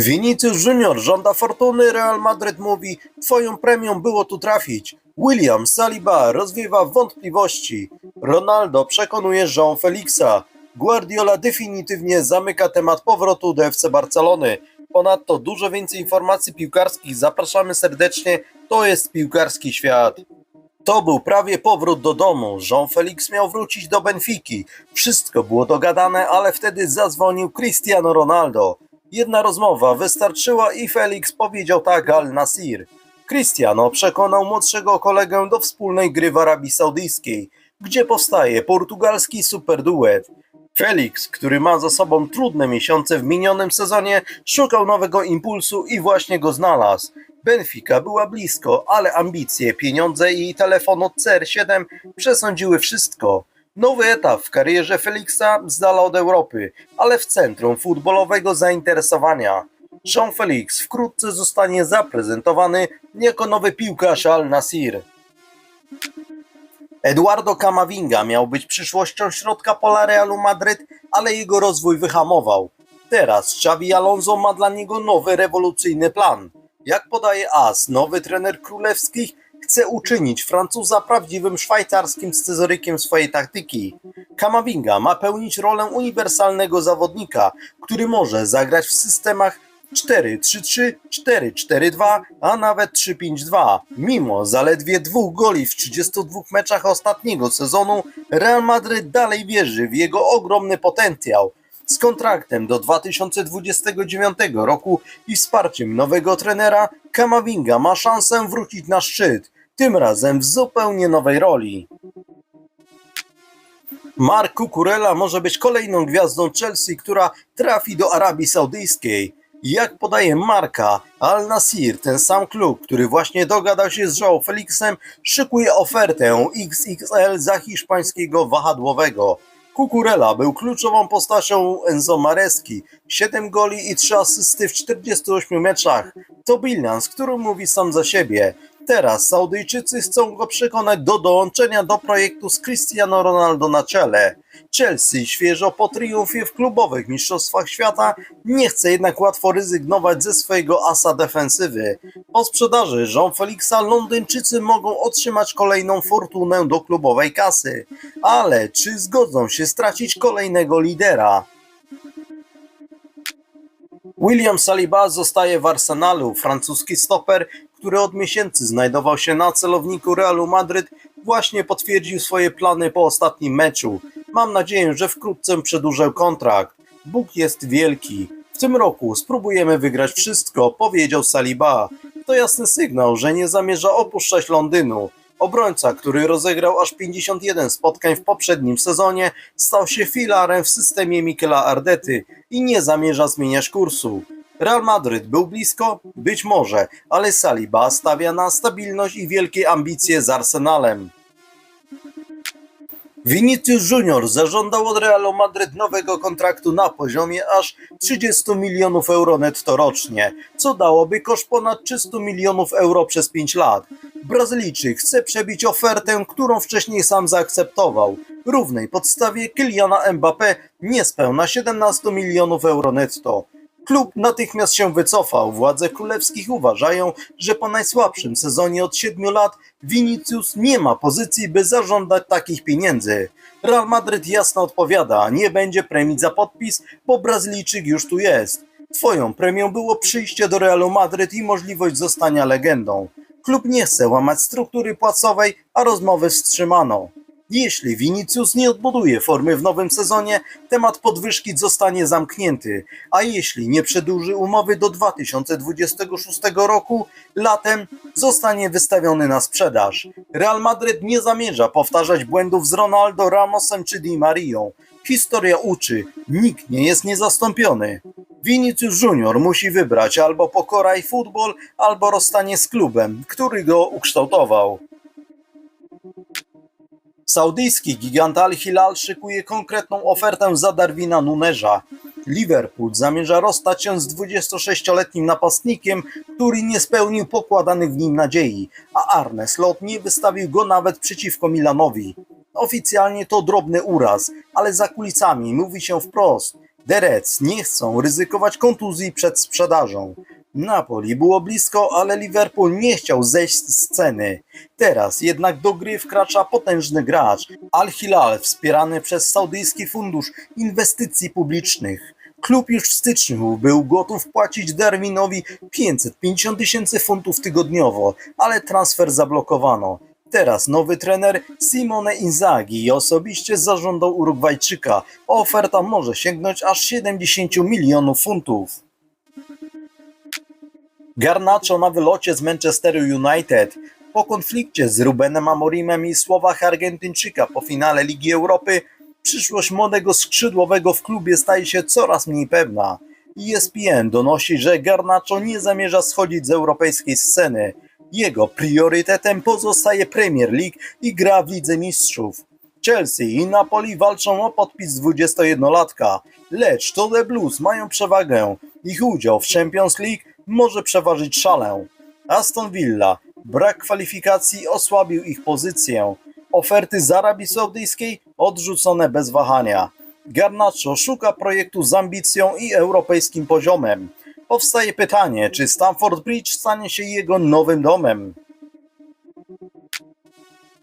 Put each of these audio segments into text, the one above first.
Vinicius Junior żąda fortuny, Real Madrid mówi, twoją premią było tu trafić. William Saliba rozwiewa wątpliwości. Ronaldo przekonuje Jean Felixa. Guardiola definitywnie zamyka temat powrotu do FC Barcelony. Ponadto dużo więcej informacji piłkarskich zapraszamy serdecznie. To jest piłkarski świat. To był prawie powrót do domu. Jean-Felix miał wrócić do Benfiki. Wszystko było dogadane, ale wtedy zadzwonił Cristiano Ronaldo. Jedna rozmowa wystarczyła i Felix powiedział tak Al Nasir. Cristiano przekonał młodszego kolegę do wspólnej gry w Arabii Saudyjskiej, gdzie powstaje portugalski superduet. Felix, który ma za sobą trudne miesiące w minionym sezonie, szukał nowego impulsu i właśnie go znalazł. Benfica była blisko, ale ambicje, pieniądze i telefon od CR7 przesądziły wszystko. Nowy etap w karierze Felixa z dala od Europy, ale w centrum futbolowego zainteresowania. Jean-Felix wkrótce zostanie zaprezentowany jako nowy piłkarz Al Nasir. Eduardo Camavinga miał być przyszłością środka pola Realu Madryt, ale jego rozwój wyhamował. Teraz Xavi Alonso ma dla niego nowy rewolucyjny plan. Jak podaje AS, nowy trener królewskich chce uczynić Francuza prawdziwym szwajcarskim scyzorykiem swojej taktyki. Camavinga ma pełnić rolę uniwersalnego zawodnika, który może zagrać w systemach 4-3-3, 4-4-2, a nawet 3-5-2. Mimo zaledwie dwóch goli w 32 meczach ostatniego sezonu, Real Madryt dalej wierzy w jego ogromny potencjał. Z kontraktem do 2029 roku i wsparciem nowego trenera, Camavinga ma szansę wrócić na szczyt, tym razem w zupełnie nowej roli. Mark Cucurella może być kolejną gwiazdą Chelsea, która trafi do Arabii Saudyjskiej. Jak podaje Marka, Al Nasir, ten sam klub, który właśnie dogadał się z João Felixem, szykuje ofertę XXL za hiszpańskiego wahadłowego. Cucurella był kluczową postacią Enzo Mareski, 7 goli i 3 asysty w 48 meczach. To bilans, który mówi sam za siebie. Teraz Saudyjczycy chcą go przekonać do dołączenia do projektu z Cristiano Ronaldo na czele. Chelsea świeżo po triumfie w klubowych mistrzostwach świata nie chce jednak łatwo rezygnować ze swojego asa defensywy. Po sprzedaży Jean-Felixa Londyńczycy mogą otrzymać kolejną fortunę do klubowej kasy. Ale czy zgodzą się stracić kolejnego lidera? William Saliba zostaje w Arsenalu. Francuski stoper, który od miesięcy znajdował się na celowniku Realu Madryt, właśnie potwierdził swoje plany po ostatnim meczu. Mam nadzieję, że wkrótce przedłużę kontrakt. Bóg jest wielki. W tym roku spróbujemy wygrać wszystko, powiedział Saliba. To jasny sygnał, że nie zamierza opuszczać Londynu. Obrońca, który rozegrał aż 51 spotkań w poprzednim sezonie, stał się filarem w systemie Mikela Ardety i nie zamierza zmieniać kursu. Real Madryt był blisko? Być może, ale Saliba stawia na stabilność i wielkie ambicje z Arsenalem. Vinicius Junior zażądał od Realu Madryt nowego kontraktu na poziomie aż 30 milionów euro netto rocznie, co dałoby koszt ponad 300 milionów euro przez 5 lat. Brazylijczyk chce przebić ofertę, którą wcześniej sam zaakceptował. Równej podstawie Kyliana Mbappé niespełna 17 milionów euro netto. Klub natychmiast się wycofał. Władze królewskich uważają, że po najsłabszym sezonie od 7 lat Vinicius nie ma pozycji, by zażądać takich pieniędzy. Real Madryt jasno odpowiada, nie będzie premii za podpis, bo Brazylijczyk już tu jest. Twoją premią było przyjście do Realu Madryt i możliwość zostania legendą. Klub nie chce łamać struktury płacowej, a rozmowy wstrzymano. Jeśli Vinicius nie odbuduje formy w nowym sezonie, temat podwyżki zostanie zamknięty, a jeśli nie przedłuży umowy do 2026 roku, latem zostanie wystawiony na sprzedaż. Real Madryt nie zamierza powtarzać błędów z Ronaldo, Ramosem czy Di Marią. Historia uczy, nikt nie jest niezastąpiony. Vinicius Junior musi wybrać albo pokora i futbol, albo rozstanie z klubem, który go ukształtował. Saudyjski gigant Al Hilal szykuje konkretną ofertę za Darwina Nuneża. Liverpool zamierza rozstać się z 26-letnim napastnikiem, który nie spełnił pokładanych w nim nadziei, a Arne Slot nie wystawił go nawet przeciwko Milanowi. Oficjalnie to drobny uraz, ale za kulisami mówi się wprost. Reds nie chcą ryzykować kontuzji przed sprzedażą. Napoli było blisko, ale Liverpool nie chciał zejść z sceny. Teraz jednak do gry wkracza potężny gracz Al-Hilal wspierany przez Saudyjski Fundusz Inwestycji Publicznych. Klub już w styczniu był gotów płacić Darwinowi 550 tysięcy funtów tygodniowo, ale transfer zablokowano. Teraz nowy trener Simone Inzaghi osobiście zażądał Urugwajczyka. Oferta może sięgnąć aż 70 milionów funtów. Garnacho na wylocie z Manchesteru United. Po konflikcie z Rubenem Amorimem i słowach Argentyńczyka po finale Ligi Europy, przyszłość młodego skrzydłowego w klubie staje się coraz mniej pewna. ESPN donosi, że Garnacho nie zamierza schodzić z europejskiej sceny. Jego priorytetem pozostaje Premier League i gra w Lidze Mistrzów. Chelsea i Napoli walczą o podpis 21-latka, lecz to The Blues mają przewagę. Ich udział w Champions League może przeważyć szalę. Aston Villa, brak kwalifikacji osłabił ich pozycję. Oferty z Arabii Saudyjskiej odrzucone bez wahania. Garnacho szuka projektu z ambicją i europejskim poziomem. Powstaje pytanie, czy Stamford Bridge stanie się jego nowym domem.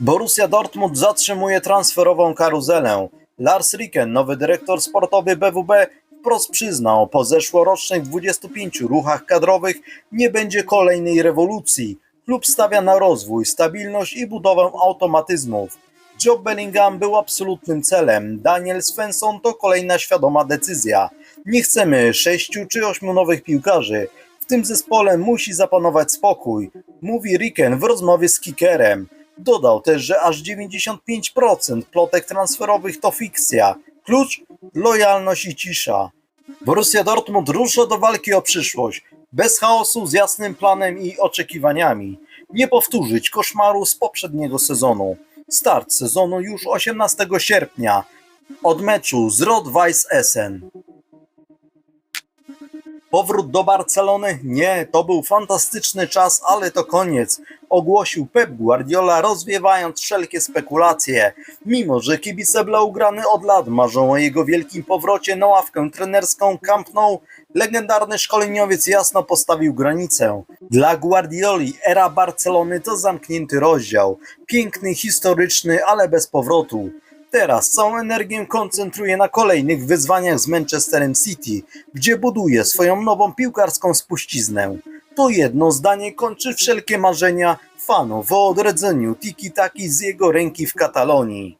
Borussia Dortmund zatrzymuje transferową karuzelę. Lars Ricken, nowy dyrektor sportowy BWB, wprost przyznał, po zeszłorocznych 25 ruchach kadrowych nie będzie kolejnej rewolucji. Klub stawia na rozwój, stabilność i budowę automatyzmów. Job Bellingham był absolutnym celem. Daniel Svensson to kolejna świadoma decyzja. Nie chcemy sześciu czy ośmiu nowych piłkarzy. W tym zespole musi zapanować spokój, mówi Ricken w rozmowie z Kickerem. Dodał też, że aż 95% plotek transferowych to fikcja. Klucz? Lojalność i cisza. Borussia Dortmund rusza do walki o przyszłość. Bez chaosu, z jasnym planem i oczekiwaniami. Nie powtórzyć koszmaru z poprzedniego sezonu. Start sezonu już 18 sierpnia. Od meczu z Rot-Weiss Essen. Powrót do Barcelony? Nie, to był fantastyczny czas, ale to koniec, ogłosił Pep Guardiola, rozwiewając wszelkie spekulacje. Mimo, że kibice Blaugrany od lat marzą o jego wielkim powrocie na ławkę trenerską Camp Nou, legendarny szkoleniowiec jasno postawił granicę. Dla Guardioli era Barcelony to zamknięty rozdział, piękny, historyczny, ale bez powrotu. Teraz całą energię koncentruje na kolejnych wyzwaniach z Manchesterem City, gdzie buduje swoją nową piłkarską spuściznę. To jedno zdanie kończy wszelkie marzenia fanów o odrodzeniu tiki-taki z jego ręki w Katalonii.